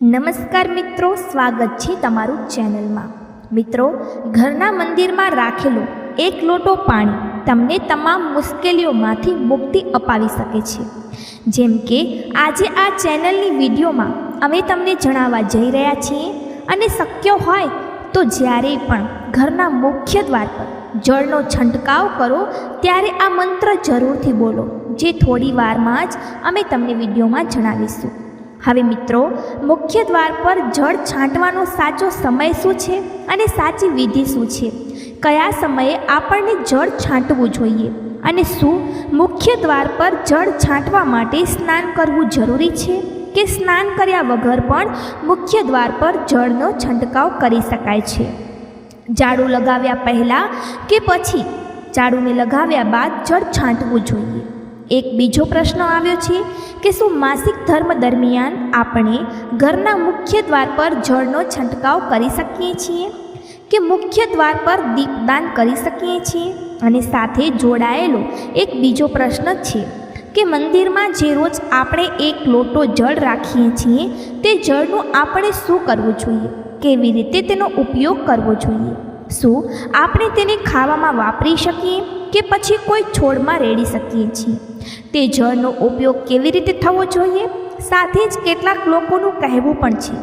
નમસ્કાર મિત્રો, સ્વાગત છે તમારું ચેનલમાં. મિત્રો, ઘરના મંદિરમાં રાખેલો એક લોટો પાણી તમને તમામ મુશ્કેલીઓમાંથી મુક્તિ અપાવી શકે છે. જેમ કે, આજે આ ચેનલની વિડીયોમાં અમે તમને જણાવવા જઈ રહ્યા છીએ અને શક્ય હોય તો જ્યારે પણ ઘરના મુખ્ય દ્વાર પર જળનો છંટકાવ કરો, ત્યારે આ મંત્ર જરૂરથી બોલો. જે થોડી વારમાં જ અમે તમને વિડીયોમાં જણાવીશું. હવે મિત્રો, મુખ્ય દ્વાર પર જળ છાંટવાનો સાચો સમય શું છે અને સાચી વિધિ શું છે? કયા સમયે આપણને જળ છાંટવું જોઈએ અને શું મુખ્ય દ્વાર પર જળ છાંટવા માટે સ્નાન કરવું જરૂરી છે કે સ્નાન કર્યા વગર પણ મુખ્ય દ્વાર પર જળનો છંટકાવ કરી શકાય છે? ઝાડુ લગાવ્યા પહેલાં કે પછી? ઝાડુને લગાવ્યા બાદ જળ છાંટવું જોઈએ. એક બીજો પ્રશ્ન આવ્યો છે કે શું માસિક ધર્મ દરમિયાન આપણે ઘરના મુખ્ય દ્વાર પર જળનો છંટકાવ કરી શકીએ છીએ? કે મુખ્ય દ્વાર પર દીપદાન કરી શકીએ છીએ? અને સાથે જોડાયેલો એક બીજો પ્રશ્ન છે કે મંદિરમાં જે રોજ આપણે એક લોટો જળ રાખીએ છીએ, તે જળનું આપણે શું કરવું જોઈએ? કેવી રીતે તેનો ઉપયોગ કરવો જોઈએ? શું આપણે તેને ખાવામાં વાપરી શકીએ? કે પછી કોઈ છોડમાં રેડી શકીએ છીએ. તે જળનો ઉપયોગ કેવી રીતે થવો જોઈએ? સાથે જ કેટલાક લોકોનું કહેવું પણ છે.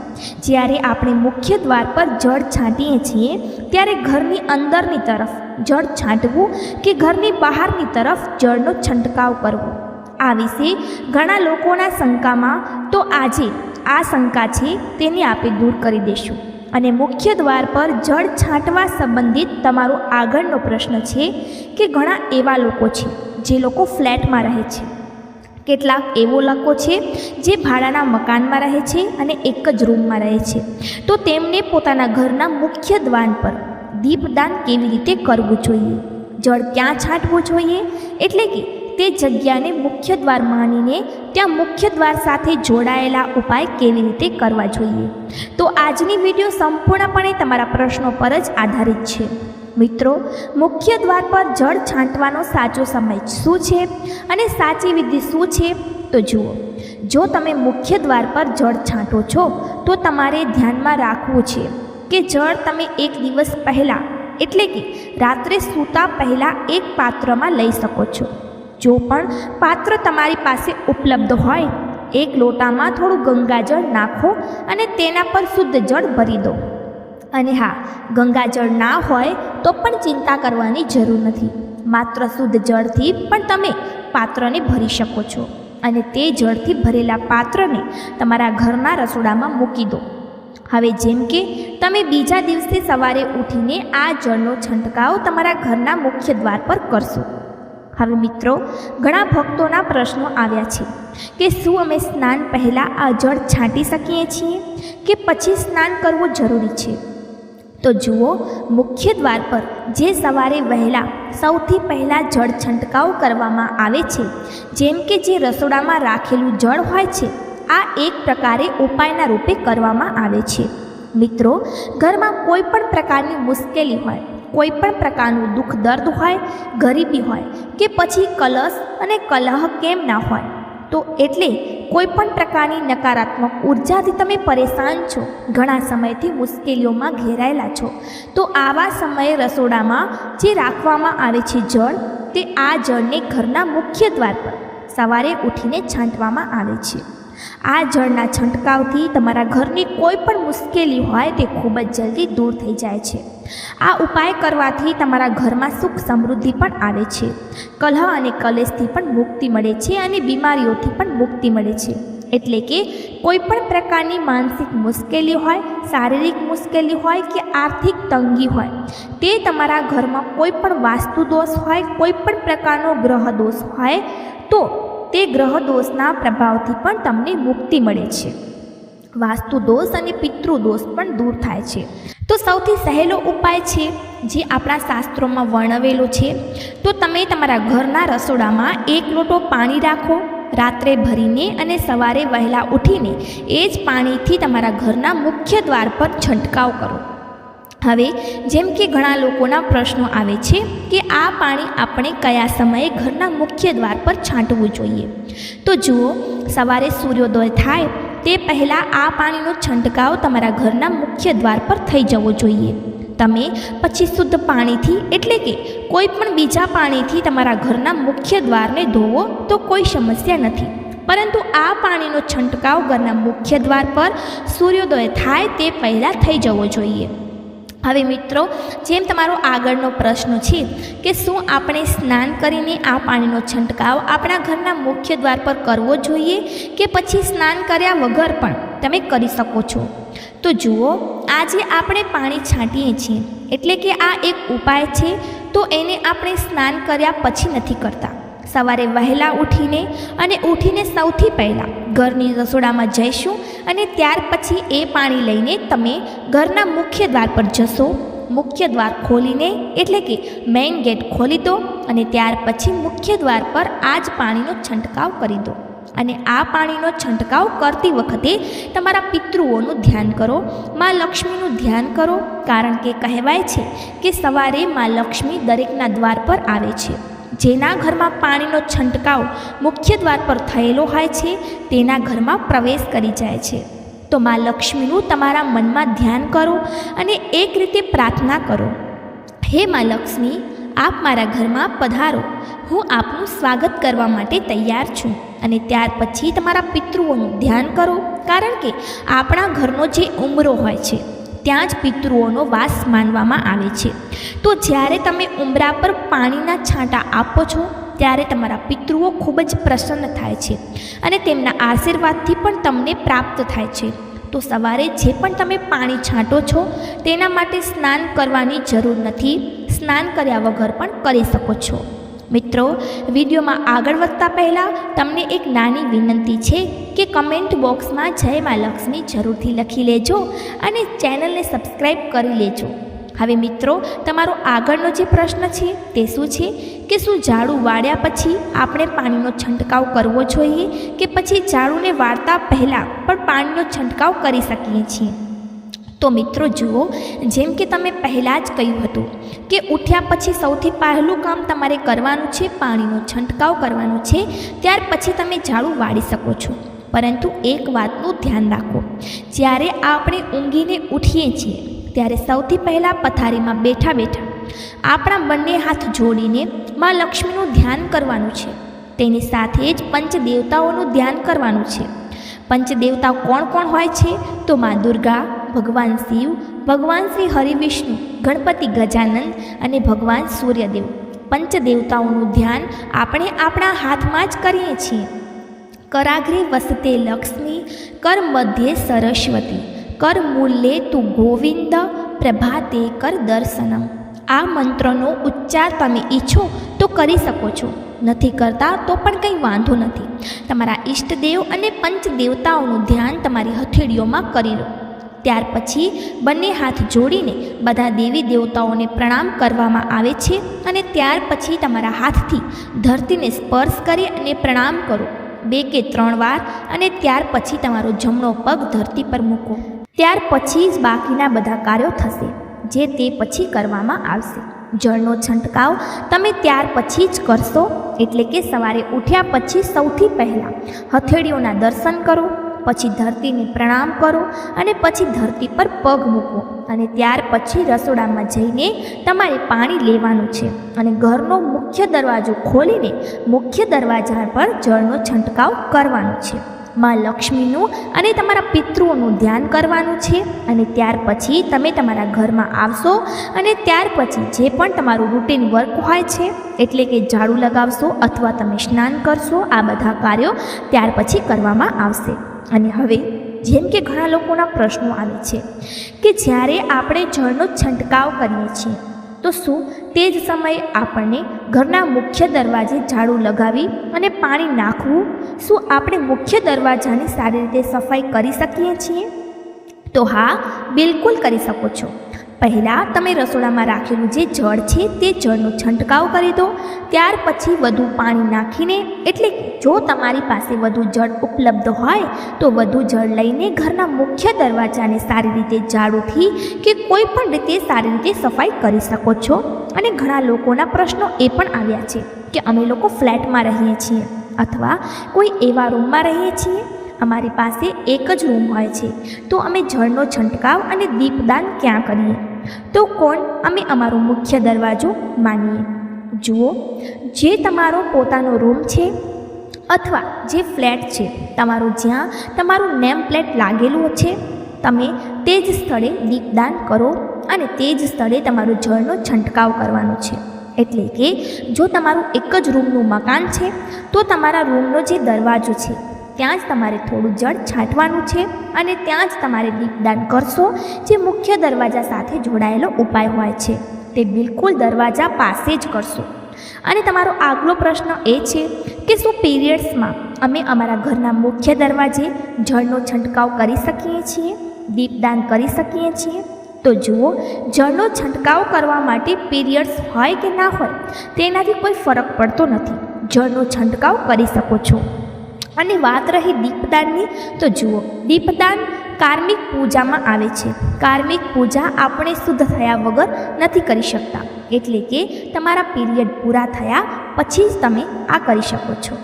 જ્યારે આપણે મુખ્ય દ્વાર પર જળ છાંટીએ છીએ, ત્યારે ઘરની અંદરની તરફ જળ છાંટવું કે ઘરની બહારની તરફ જળનો છંટકાવ કરવો. આ વિશે ઘણા લોકોના શંકામાં તો આજે આ શંકા છે, તેને આપણે દૂર કરી દઈશું અને મુખ્ય દ્વાર પર જળ છાંટવા સંબંધિત તમારો આગળનો પ્રશ્ન છે કે ઘણા એવા લોકો છે જે લોકો ફ્લેટમાં રહે છે. કેટલાક એવો લોકો છે જે ભાડાના મકાનમાં રહે છે અને એક જ રૂમમાં રહે છે. તો તેમને પોતાના ઘરના મુખ્ય દ્વાર પર દીપદાન કેવી રીતે કરવું જોઈએ? જળ ક્યાં છાંટવું જોઈએ? એટલે કે તે જગ્યાને મુખ્ય દ્વાર માનીને ત્યાં મુખ્ય દ્વાર સાથે જોડાયેલા ઉપાય કેવી રીતે કરવા જોઈએ? તો આજની વીડિયો સંપૂર્ણપણે તમારા પ્રશ્નો પર જ આધારિત છે. મિત્રો, મુખ્ય દ્વાર પર જળ છાંટવાનો સાચો સમય શું છે અને સાચી વિધિ શું છે? તો જુઓ, જો તમે મુખ્ય દ્વાર પર જળ છાંટો છો, તો તમારે ધ્યાનમાં રાખવું છે કે જળ તમે એક દિવસ પહેલાં, એટલે કે રાત્રે સૂતા પહેલાં એક પાત્રમાં લઈ શકો છો. જો પણ પાત્ર તમારી પાસે ઉપલબ્ધ હોય, એક લોટામાં થોડું ગંગાજળ નાખો અને તેના પર શુદ્ધ જળ ભરી દો. અને હા, ગંગાજળ ના હોય તો પણ ચિંતા કરવાની જરૂર નથી. માત્ર શુદ્ધ જળથી પણ તમે પાત્રને ભરી શકો છો અને તે જળથી ભરેલા પાત્રને તમારા ઘરના રસોડામાં મૂકી દો. હવે જેમ કે તમે બીજા દિવસે સવારે ઉઠીને આ જળનો છંટકાવ તમારા ઘરના મુખ્ય દ્વાર પર કરશો. હવે મિત્રો, ઘણા ભક્તોના પ્રશ્નો આવ્યા છે કે શું અમે સ્નાન પહેલાં આ જળ છાંટી શકીએ છીએ કે પછી સ્નાન કરવું જરૂરી છે? તો જુઓ, મુખ્ય દ્વાર પર જે સવારે વહેલા, સૌથી પહેલાં જળ છંટકાવ કરવામાં આવે છે, જેમ કે જે રસોડામાં રાખેલું જળ હોય છે, આ એક પ્રકારે ઉપાયના રૂપે કરવામાં આવે છે. મિત્રો, ઘરમાં કોઈ પણ પ્રકારની મુશ્કેલી હોય કોઈ પણ પ્રકારનું દુઃખ, દર્દ હોય, ગરીબી હોય કે પછી કલશ અને કલહ કેમ ના હોય, તો એટલે કોઈ પણ પ્રકારની નકારાત્મક ઉર્જાથી તમે પરેશાન છો, ઘણા સમયથી મુશ્કેલીઓમાં ઘેરાયેલા છો, તો આવા સમયે રસોડામાં જે રાખવામાં આવે છે જળ, તે આ જળને ઘરના મુખ્ય દ્વાર પર સવારે ઉઠીને છાંટવામાં આવે છે. આ જળના છંટકાવથી તમારા ઘરની કોઈ પણ મુશ્કેલી હોય તે ખૂબ જ જલ્દી દૂર થઈ જાય છે. આ ઉપાય કરવાથી તમારા ઘરમાં સુખ સમૃદ્ધિ પણ આવે છે. કલહ અને કલેશથી પણ મુક્તિ મળે છે અને બીમારીઓથી પણ મુક્તિ મળે છે. એટલે કે કોઈ પણ પ્રકારની માનસિક મુશ્કેલી હોય, શારીરિક મુશ્કેલી હોય કે આર્થિક તંગી હોય, તે તમારા ઘરમાં કોઈ પણ વાસ્તુ દોષ હોય, કોઈ પણ પ્રકારનો ગ્રહ દોષ હોય, તો તે ગ્રહ દોષના પ્રભાવથી પણ તમને મુક્તિ મળે છે. વાસ્તુ દોષ અને પિતૃદોષ પણ દૂર થાય છે. તો સૌથી સહેલો ઉપાય છે, જે આપણા શાસ્ત્રોમાં વર્ણવેલો છે, તો તમે તમારા ઘરના રસોડામાં એક લોટો પાણી રાખો, રાત્રે ભરીને અને સવારે વહેલા ઉઠીને એ જ પાણીથી તમારા ઘરના મુખ્ય દ્વાર પર છંટકાવ કરો. હવે, જેમ કે ઘણા લોકોના પ્રશ્નો આવે છે કે આ પાણી આપણે કયા સમયે ઘરના મુખ્ય દ્વાર પર છાંટવું જોઈએ? તો જુઓ, સવારે સૂર્યોદય થાય તે પહેલાં આ પાણીનો છંટકાવ તમારા ઘરના મુખ્ય દ્વાર પર થઈ જવો જોઈએ. તમે પછી શુદ્ધ પાણીથી, એટલે કે કોઈ પણ બીજા પાણીથી તમારા ઘરના મુખ્ય દ્વારને ધોવો તો કોઈ સમસ્યા નથી. પરંતુ આ પાણીનો છંટકાવ ઘરના મુખ્ય દ્વાર પર સૂર્યોદય થાય તે પહેલાં થઈ જવો જોઈએ. હવે મિત્રો, જેમ તમારો આગળનો પ્રશ્ન છે કે શું આપણે સ્નાન કરીને આ પાણીનો છંટકાવ આપણા ઘરના મુખ્ય દ્વાર પર કરવો જોઈએ કે પછી સ્નાન કર્યા વગર પણ તમે કરી શકો છો? તો જુઓ, આજે આપણે પાણી છાંટીએ છીએ, એટલે કે આ એક ઉપાય છે, તો એને આપણે સ્નાન કર્યા પછી નથી કરતા. સવારે વહેલા ઉઠીને અને ઉઠીને સૌથી પહેલાં ઘરની રસોડામાં જઈશું અને ત્યાર પછી એ પાણી લઈને તમે ઘરના મુખ્ય દ્વાર પર જશો. મુખ્ય દ્વાર ખોલીને એટલે કે મેઇન ગેટ ખોલી દો અને ત્યાર પછી મુખ્ય દ્વાર પર આ જ પાણીનો છંટકાવ કરી દો. અને આ પાણીનો છંટકાવ કરતી વખતે તમારા પિતૃઓનું ધ્યાન કરો, મા લક્ષ્મીનું ધ્યાન કરો, કારણ કે કહેવાય છે કે સવારે મા લક્ષ્મી દરેકના દ્વાર પર આવે છે. જેના ઘરમાં પાણીનો છંટકાવ મુખ્ય દ્વાર પર થયેલો હોય છે, તેના ઘરમાં પ્રવેશ કરી જાય છે. તો મા લક્ષ્મીનું તમારા મનમાં ધ્યાન કરો અને એક રીતે પ્રાર્થના કરો. હે મા લક્ષ્મી, આપ મારા ઘરમાં પધારો. હું આપનું સ્વાગત કરવા માટે તૈયાર છું અને ત્યાર પછી તમારા પિતૃઓનું ધ્યાન કરો. કારણ કે આપણા ઘરનો જે ઉમરો હોય છે ત્યાં જ પિતૃઓનો વાસ માનવામાં આવે છે. તો જ્યારે તમે ઉમરા પર પાણીના છાંટા આપો છો, ત્યારે તમારા પિતૃઓ ખૂબ જ પ્રસન્ન થાય છે અને તેમના આશીર્વાદથી પણ તમને પ્રાપ્ત થાય છે. તો સવારે જે પણ તમે પાણી છાંટો છો, તેના માટે સ્નાન કરવાની જરૂર નથી. સ્નાન કર્યા વગર પણ કરી શકો છો. મિત્રો, વિડીયોમાં આગળ વધતા પહેલાં તમને એક નાની વિનંતી છે કે કમેન્ટ બોક્સમાં જય મા લક્ષ્મી જરૂરથી લખી લેજો અને ચેનલને સબસ્ક્રાઈબ કરી લેજો. હવે મિત્રો, તમારો આગળનો જે પ્રશ્ન છે તે શું છે? કે શું ઝાડુ વાળ્યા પછી આપણે પાણીનો છંટકાવ કરવો જોઈએ? કે પછી ઝાડુને વાળતા પહેલાં પણ પાણીનો છંટકાવ કરી શકીએ છીએ? તો મિત્રો જુઓ, જેમ કે તમે પહેલાં જ કહ્યું હતું કે ઉઠ્યા પછી સૌથી પહેલું કામ તમારે કરવાનું છે, પાણીનો છંટકાવ કરવાનો છે, ત્યાર પછી તમે ઝાડુ વાળી શકો છો. પરંતુ એક વાતનું ધ્યાન રાખો, જ્યારે આપણે ઊંઘીને ઉઠીએ છીએ, ત્યારે સૌથી પહેલાં પથારીમાં બેઠા બેઠા આપણા બંને હાથ જોડીને મા લક્ષ્મીનું ધ્યાન કરવાનું છે. તેની સાથે જ પંચદેવતાઓનું ધ્યાન કરવાનું છે. પંચદેવતા કોણ કોણ હોય છે? તો મા દુર્ગા ભગવાન શિવ, ભગવાન શ્રી હરિવિષ્ણુ, ગણપતિ ગજાનંદ અને ભગવાન સૂર્યદેવ. પંચદેવતાઓનું ધ્યાન આપણે આપણા હાથમાં જ કરીએ છીએ. કરાગ્રે વસતે લક્ષ્મી, કર મધ્યે સરસ્વતી, કર મૂલ્યે તું ગોવિંદ, પ્રભાતે કર દર્શનમ આ મંત્રનો ઉચ્ચાર તમે ઈચ્છો તો કરી શકો છો. નથી કરતા તો પણ કંઈ વાંધો નથી. તમારા ઈષ્ટદેવ અને પંચદેવતાઓનું ધ્યાન તમારી હથેળીઓમાં કરી લો. ત્યાર પછી બંને હાથ જોડીને બધા દેવી દેવતાઓને પ્રણામ કરવામાં આવે છે અને ત્યાર પછી તમારા હાથથી ધરતીને સ્પર્શ કરી અને પ્રણામ કરો. બે કે ત્રણ વાર અને ત્યાર પછી તમારો જમણો પગ ધરતી પર મૂકો. ત્યાર પછી જ બાકીના બધા કાર્યો થશે, જે તે પછી કરવામાં આવશે. જળનો છંટકાવ તમે ત્યાર પછી જ કરશો, એટલે કે સવારે ઉઠ્યા પછી સૌથી પહેલાં હથેળીઓના દર્શન કરો પછી ધરતીને પ્રણામ કરો અને પછી ધરતી પર પગ મૂકો અને ત્યાર પછી રસોડામાં જઈને તમારે પાણી લેવાનું છે અને ઘરનો મુખ્ય દરવાજો ખોલીને મુખ્ય દરવાજા પર જળનો છંટકાવ કરવાનો છે. માં લક્ષ્મીનું અને તમારા પિતૃઓનું ધ્યાન કરવાનું છે અને ત્યાર પછી તમે તમારા ઘરમાં આવશો અને ત્યાર પછી જે પણ તમારું રૂટીન વર્ક હોય છે, એટલે કે ઝાડુ લગાવશો અથવા તમે સ્નાન કરશો, આ બધા કાર્યો ત્યાર પછી કરવામાં આવશે. અને હવે જેમ કે ઘણા લોકોના પ્રશ્નો આવે છે કે જ્યારે આપણે જળનો છંટકાવ કરીએ છીએ, તો શું તે જ સમયે આપણને ઘરના મુખ્ય દરવાજે ઝાડુ લગાવી અને પાણી નાખવું? શું આપણે મુખ્ય દરવાજાની સારી રીતે સફાઈ કરી શકીએ છીએ? તો હા, બિલકુલ કરી શકો છો. પહેલાં તમે રસોડામાં રાખેલું જે જળ છે તે જળનો છંટકાવ કરી દો. ત્યાર પછી વધુ પાણી નાખીને, એટલે જો તમારી પાસે વધુ જળ ઉપલબ્ધ હોય, તો વધુ જળ લઈને ઘરના મુખ્ય દરવાજાને સારી રીતે ઝાડુથી કે કોઈ પણ રીતે સારી રીતે સફાઈ કરી શકો છો. અને ઘણા લોકોના પ્રશ્નો એ પણ આવ્યા છે કે અમે લોકો ફ્લેટમાં રહીએ છીએ, અથવા કોઈ એવા રૂમમાં રહીએ છીએ? અમારી પાસે એક જ રૂમ હોય છે. તો અમે જળનો છંટકાવ અને દીપદાન ક્યાં કરીએ? તો કોણ અમે અમારો મુખ્ય દરવાજો માનીએ? જુઓ, જે તમારો પોતાનો રૂમ છે અથવા જે ફ્લેટ છે, તમારું જ્યાં તમારું નેમ પ્લેટ લાગેલું છે, તમે તે જ સ્થળે દીપદાન કરો અને તે જ સ્થળે તમારું જળનો છંટકાવ કરવાનો છે. એટલે કે જો તમારું એક જ રૂમનું મકાન છે, તો તમારા રૂમનો જે દરવાજો છે ત્યાં જ તમારે થોડું જળ છાંટવાનું છે અને ત્યાં જ તમારે દીપદાન કરશો, જે મુખ્ય દરવાજા સાથે જોડાયેલો ઉપાય હોય છે. તે બિલકુલ દરવાજા પાસે જ કરશો. અને તમારો આગલો પ્રશ્ન એ છે કે શું પીરિયડ્સમાં અમે અમારા ઘરના મુખ્ય દરવાજે જળનો છંટકાવ કરી શકીએ છીએ, દીપદાન કરી શકીએ છીએ? તો જુઓ, જળનો છંટકાવ કરવા માટે પીરિયડ્સ હોય કે ના હોય, તેનાથી કોઈ ફરક પડતો નથી. જળનો છંટકાવ કરી શકો છો. અને વાત રહી દીપદાનની, તો જુઓ, દીપદાન કાર્મિક પૂજામાં આવે છે. કાર્મિક પૂજા આપણે શુદ્ધ થયા વગર નથી કરી શકતા. એટલે કે તમારા પીરિયડ પૂરા થયા પછી જ તમે આ કરી શકો છો.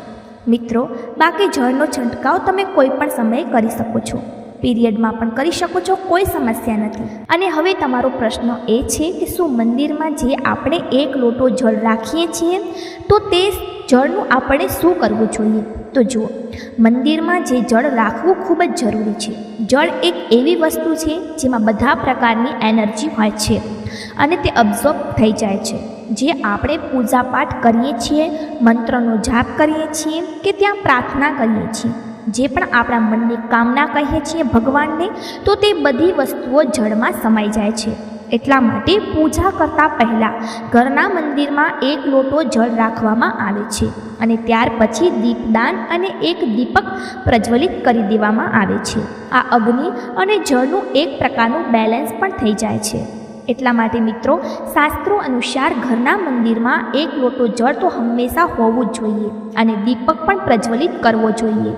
મિત્રો, બાકી જળનો છંટકાવ તમે કોઈ પણ સમયે કરી શકો છો. પીરિયડમાં પણ કરી શકો છો, કોઈ સમસ્યા નથી. અને હવે તમારો પ્રશ્ન એ છે કે શું મંદિરમાં જે આપણે એક લોટો જળ રાખીએ છીએ, તો તે જળનું આપણે શું કરવું જોઈએ? તો જુઓ, મંદિરમાં જે જળ રાખવું ખૂબ જ જરૂરી છે. જળ એક એવી વસ્તુ છે જેમાં બધા પ્રકારની એનર્જી હોય છે અને તે અબ્ઝોર્બ થઈ જાય છે. જે આપણે પૂજાપાઠ કરીએ છીએ, મંત્રનો જાપ કરીએ છીએ કે ત્યાં પ્રાર્થના કરીએ છીએ. જે પણ આપણા મનની કામના કહીએ છીએ ભગવાનને, તો તે બધી વસ્તુઓ જળમાં સમાઈ જાય છે. એટલા માટે પૂજા કરતાં પહેલાં ઘરના મંદિરમાં એક લોટો જળ રાખવામાં આવે છે અને ત્યાર પછી દીપદાન અને એક દીપક પ્રજ્વલિત કરી દેવામાં આવે છે. આ અગ્નિ અને જળનું એક પ્રકારનું બેલેન્સ પણ થઈ જાય છે. એટલા માટે મિત્રો, શાસ્ત્રો અનુસાર ઘરના મંદિરમાં એક લોટો જળ તો હંમેશા હોવું જ જોઈએ અને દીપક પણ પ્રજ્વલિત કરવો જોઈએ.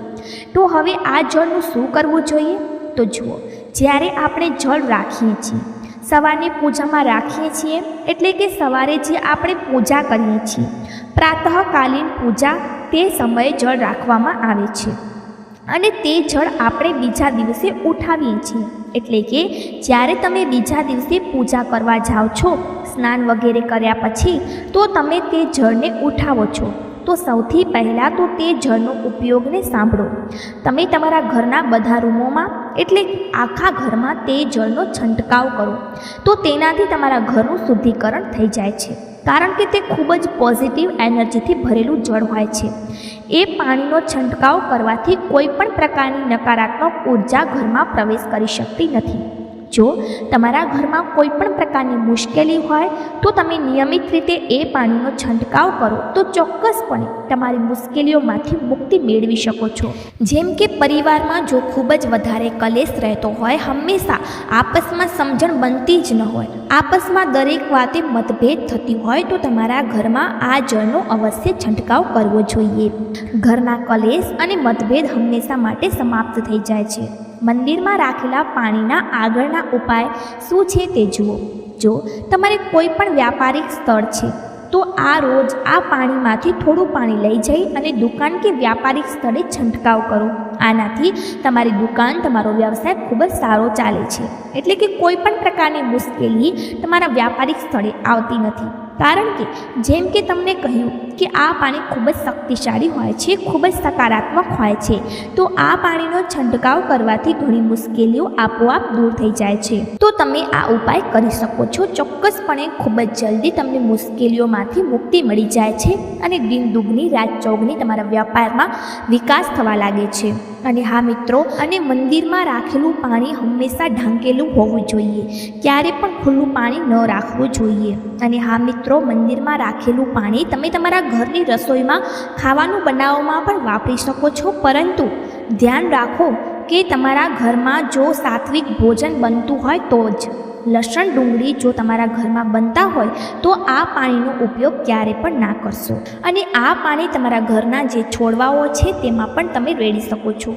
તો હવે આ જળનું શું કરવું જોઈએ? તો જુઓ, જ્યારે આપણે જળ રાખીએ છીએ સવારની પૂજામાં રાખીએ છીએ એટલે કે સવારે જે આપણે પૂજા કરીએ છીએ, પ્રાતઃકાલીન પૂજા તે સમયે જળ રાખવામાં આવે છે. અને તે જળ આપણે બીજા દિવસે ઉઠાવીએ છીએ. એટલે કે જ્યારે તમે બીજા દિવસે પૂજા કરવા જાઓ છો, સ્નાન વગેરે કર્યા પછી, તો તમે તે જળને ઉઠાવો છો. તો સૌથી પહેલાં તો તે જળનો ઉપયોગને સાંભળો. તમે તમારા ઘરના બધા રૂમોમાં, એટલે આખા ઘરમાં તે જળનો છંટકાવ કરો. તો તેનાથી તમારા ઘરનું શુદ્ધિકરણ થઈ જાય છે. કારણ કે તે ખૂબ જ પોઝિટિવ એનર્જીથી ભરેલું જળ હોય છે. એ પાણીનો છંટકાવ કરવાથી કોઈ પણ પ્રકારની નકારાત્મક ઊર્જા ઘરમાં પ્રવેશ કરી શકતી નથી. જો તમારા ઘરમાં કોઈ પણ પ્રકારની મુશ્કેલી હોય, તો તમે નિયમિત રીતે એ પાણીનો છંટકાવ કરો. તો ચોક્કસપણે તમારી મુશ્કેલીઓમાંથી મુક્તિ મેળવી શકો છો. જેમ કે પરિવારમાં જો ખૂબ જ વધારે કલેશ રહેતો હોય, હંમેશા આપસમાં સમજણ બનતી જ ન હોય. આપસમાં દરેક વાતે મતભેદ થતી હોય, તો તમારા ઘરમાં આ જળનો અવશ્ય છંટકાવ કરવો જોઈએ. ઘરના કલેશ અને મતભેદ હંમેશા માટે સમાપ્ત થઈ જાય છે. મંદિરમાં રાખેલા પાણીના આગળના ઉપાય શું છે તે જુઓ. જો તમારે કોઈ પણ વ્યાપારિક સ્થળ છે, તો આ રોજ આ પાણીમાંથી થોડું પાણી લઈ જઈ અને દુકાન કે વ્યાપારિક સ્થળે છંટકાવ કરો. આનાથી તમારી દુકાન, તમારો વ્યવસાય ખૂબ જ સારો ચાલે છે. એટલે કે કોઈ પણ પ્રકારની મુશ્કેલી તમારા વ્યાપારિક સ્થળે આવતી નથી. કારણ કે જેમ કે તમને કહ્યું કે આ પાણી ખૂબ જ શક્તિશાળી હોય છે, ખૂબ જ સકારાત્મક હોય છે. તો આ પાણીનો છંટકાવ કરવાથી ઘણી મુશ્કેલીઓ આપોઆપ દૂર થઈ જાય છે. તો તમે આ ઉપાય કરી શકો છો. ચોક્કસપણે ખૂબ જ જલ્દી તમને મુશ્કેલીઓમાંથી મુક્તિ મળી જાય છે અને દિન દુગની રાત ચોગની તમારા વ્યાપારમાં વિકાસ થવા લાગે છે. અને હા મિત્રો, અને મંદિરમાં રાખેલું પાણી હંમેશા ઢાંકેલું હોવું જોઈએ. ક્યારે પણ ખુલ્લું પાણી ન રાખવું જોઈએ. અને હા મિત્રો, મંદિરમાં રાખેલું પાણી તમે તમારા ઘરની રસોઈમાં ખાવાનું બનાવવામાં પણ વાપરી શકો છો. પરંતુ ધ્યાન રાખો કે તમારા ઘરમાં જો સાત્વિક ભોજન બનતું હોય તો જ. લસણ ડુંગળી જો તમારા ઘરમાં બનતા હોય તો આ પાણીનો ઉપયોગ ક્યારે પણ ના કરશો. અને આ પાણી તમારા ઘરના જે છોડવાઓ છે તેમાં પણ તમે રેડી શકો છો.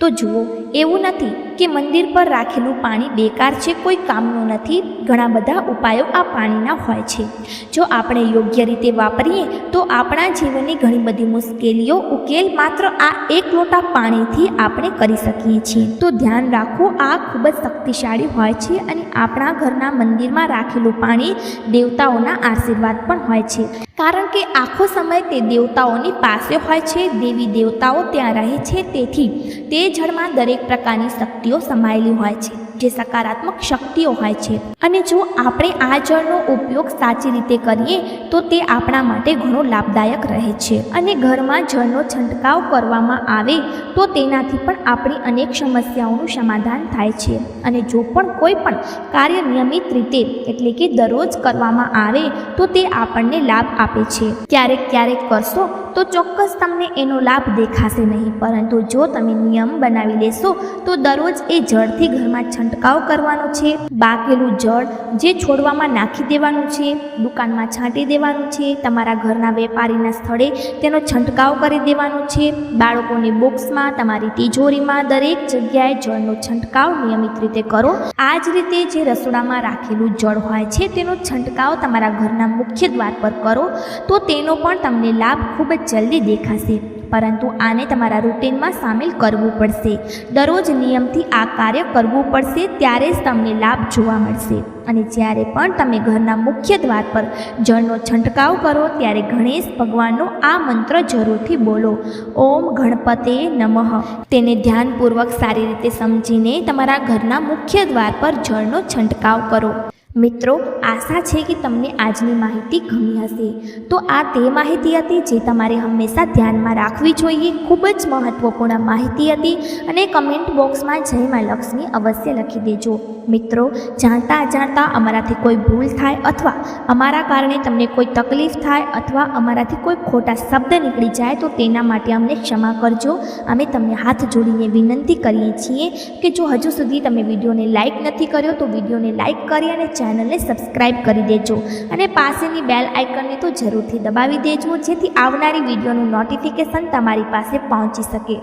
તો જુઓ, એવું નથી કે મંદિર પર રાખેલું પાણી બેકાર છે, કોઈ કામનું નથી. ઘણા બધા ઉપાયો આ પાણીના હોય છે. જો આપણે યોગ્ય રીતે વાપરીએ, તો આપણા જીવનની ઘણી બધી મુશ્કેલીઓ, ઉકેલ માત્ર આ એક લોટા પાણીથી આપણે કરી શકીએ છીએ. તો ધ્યાન રાખવું આ ખૂબ જ શક્તિશાળી હોય છે અને આપણા ઘરના મંદિરમાં રાખેલું પાણી દેવતાઓના આશીર્વાદ પણ હોય છે. કારણ કે આખો સમય તે દેવતાઓની પાસે હોય છે, દેવી દેવતાઓ ત્યાં રહે છે, તેથી તે જળમાં દરેક પ્રકારની શક્તિઓ સમાયેલી હોય છે. જે સકારાત્મક શક્તિઓ હોય છે. અને જો આપણે આ જળનો ઉપયોગ સાચી રીતે કરીએ, તો તે આપણા માટે ઘણો લાભદાયક રહે છે. અને ઘરમાં જળનો છંટકાવ કરવામાં આવે, તો તેનાથી પણ આપણી અનેક સમસ્યાઓનું સમાધાન થાય છે. અને જો પણ કોઈ પણ કાર્ય નિયમિત રીતે, એટલે કે દરરોજ કરવામાં આવે, તો તે આપણને લાભ આપે છે. ક્યારેક ક્યારેક કરશો, તો ચોક્કસ તમને એનો લાભ દેખાશે નહીં. પરંતુ જો તમે નિયમ બનાવી લેશો, તો દરરોજ એ જળથી ઘરમાં છંટકાવ કરવાનો છે, બાકેલું જળ જે છોડવામાં નાખી દેવાનું છે, દુકાનમાં છાંટી દેવાનું છે, તમારા ઘરના વેપારીના સ્થળે તેનો છંટકાવ કરી દેવાનો છે, બાળકોની બોક્સમાં, તમારી તિજોરીમાં દરેક જગ્યાએ જળનો છંટકાવ નિયમિત રીતે કરો. આ જ રીતે જે રસોડામાં રાખેલું જળ હોય છે, તેનો છંટકાવ તમારા ઘરના મુખ્ય દ્વાર પર કરો, તો તેનો પણ તમને લાભ ખૂબ જ જલ્દી દેખાશે. પરંતુ આને તમારા રૂટીનમાં સામેલ કરવું પડશે. દરરોજ નિયમથી આ કાર્ય કરવું પડશે ત્યારે જ તમને લાભ જોવા મળશે. અને જ્યારે પણ તમે ઘરના મુખ્ય દ્વાર પર જળનો છંટકાવ કરો ત્યારે ગણેશ ભગવાનનો આ મંત્ર જરૂરથી બોલો. ઓમ ગણપતે નમઃ. તેને ધ્યાનપૂર્વક સારી રીતે સમજીને તમારા ઘરના મુખ્ય દ્વાર પર જળનો છંટકાવ કરો. મિત્રો, આશા છે કે તમને આજની માહિતી ગમી હશે. તો આ તે માહિતી હતી જે તમારે હંમેશા ધ્યાનમાં રાખવી જોઈએ. ખૂબ જ મહત્ત્વપૂર્ણ માહિતી હતી અને કમેન્ટ બોક્સમાં જય મા લક્ષ્મી અવશ્ય લખી દેજો. મિત્રો, જાણતા અજાણતા અમારાથી કોઈ ભૂલ થાય અથવા અમારા કારણે તમને કોઈ તકલીફ થાય અથવા અમારાથી કોઈ ખોટા શબ્દ નીકળી જાય તો તેના માટે અમને ક્ષમા કરજો. અમે તમને હાથ જોડીને વિનંતી કરીએ છીએ કે જો હજુ સુધી તમે વિડીયોને લાઇક નથી કર્યો તો વિડીયોને લાઇક કરી અને ચેનલને સબસ્ક્રાઈબ કરી દેજો અને પાસેની બેલ આઇકનને તો જરૂરથી દબાવી દેજો, જેથી આવનારી વિડીયોનું નોટિફિકેશન તમારી પાસે પહોંચી શકે.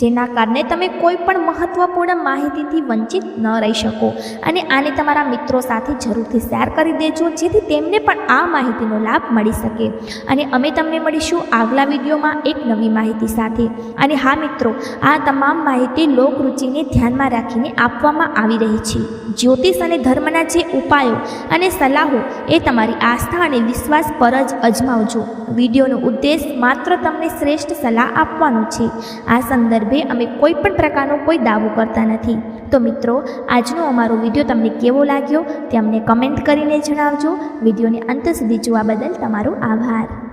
જેના કારણે તમે કોઈ પણ મહત્ત્વપૂર્ણ માહિતીથી વંચિત ન રહી શકો. અને આને તમારા મિત્રો સાથે જરૂરથી શેર કરી દેજો, જેથી તેમને પણ આ માહિતીનો લાભ મળી શકે. અને અમે તમને મળીશું આગલા વિડીયોમાં એક નવી માહિતી સાથે. અને હા મિત્રો, આ તમામ માહિતી લોકરુચિને ધ્યાનમાં રાખીને આપવામાં આવી રહી છે. જ્યોતિષ અને ધર્મના જે ઉપાયો અને સલાહો એ તમારી આસ્થા અને વિશ્વાસ પર જ અજમાવજો. વિડીયોનો ઉદ્દેશ માત્ર તમને શ્રેષ્ઠ સલાહ આપવાનો છે. આ સંદર્ભે અમે કોઈ પણ પ્રકારનો કોઈ દાવો કરતા નથી. તો મિત્રો, આજનો અમારો વીડિયો તમને કેવો લાગ્યો? તે અમને કમેન્ટ કરીને જણાવજો. વિડીયોને અંત સુધી જોવા બદલ તમારો આભાર.